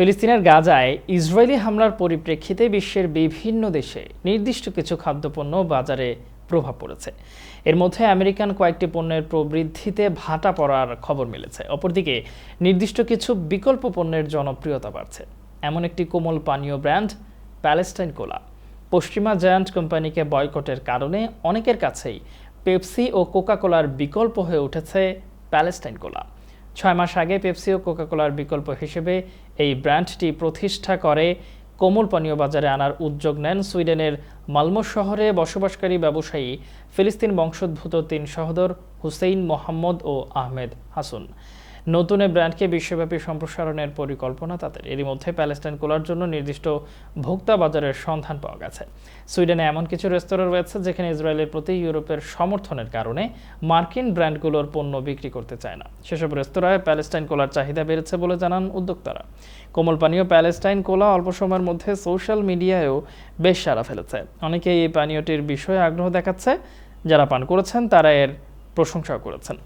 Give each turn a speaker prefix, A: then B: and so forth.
A: ফিলিস্তিনের গাজায় ইসরায়েলি হামলার পরিপ্রেক্ষিতে বিশ্বের বিভিন্ন দেশে নির্দিষ্ট কিছু খাদ্যপণ্য বাজারে প্রভাব পড়েছে। এর মধ্যে আমেরিকান কয়েকটি পণ্যের প্রবৃদ্ধিতে ভাটা পড়ার খবর মিলেছে। অপরদিকে, নির্দিষ্ট কিছু বিকল্প পণ্যের জনপ্রিয়তা বাড়ছে। এমন একটি কোমল পানীয় ব্র্যান্ড, প্যালেস্টাইন কোলা। পশ্চিমা জায়ান্ট কোম্পানিকে বয়কটের কারণে অনেকের কাছেই পেপসি ও কোকাকোলার বিকল্প হয়ে উঠেছে প্যালেস্টাইন কোলা। ছয় মাস আগে পেপসি ও কোকাকোলার বিকল্প হিসেবে এই ব্র্যান্ডটি প্রতিষ্ঠা করে। কোমল পানীয় বাজারে আনার উদ্যোগ নেন সুইডেনের মালমো শহরে বসবাসকারী ব্যবসায়ী ফিলিস্তিন বংশোদ্ভূত তিন সহোদর হুসেইন মোহাম্মদ ও আহমেদ হাসুন। নতুন এই ব্র্যান্ডকে বিশ্বব্যাপী সম্প্রসারণের পরিকল্পনা তাদের। এরই মধ্যে প্যালেস্টাইন কোলার জন্য নির্দিষ্ট ভোক্তা বাজারের সন্ধান পাওয়া গেছে। সুইডেনে এমন কিছু রেস্তোরাঁ রয়েছে যেখানে ইসরায়েলের প্রতি ইউরোপের সমর্থনের কারণে মার্কিন ব্র্যান্ডগুলোর পণ্য বিক্রি করতে চায় না। সেসব রেস্তোরাঁয় প্যালেস্টাইন কোলার চাহিদা বেড়েছে বলে জানান উদ্যোক্তারা। কোমল পানীয় প্যালেস্টাইন কোলা অল্প সময়ের মধ্যে সোশ্যাল মিডিয়ায়ও বেশ সারা ফেলেছে। অনেকেই এই পানীয়টির বিষয়ে আগ্রহ দেখাচ্ছে। যারা পান করেছেন তারা এর প্রশংসাও করেছেন।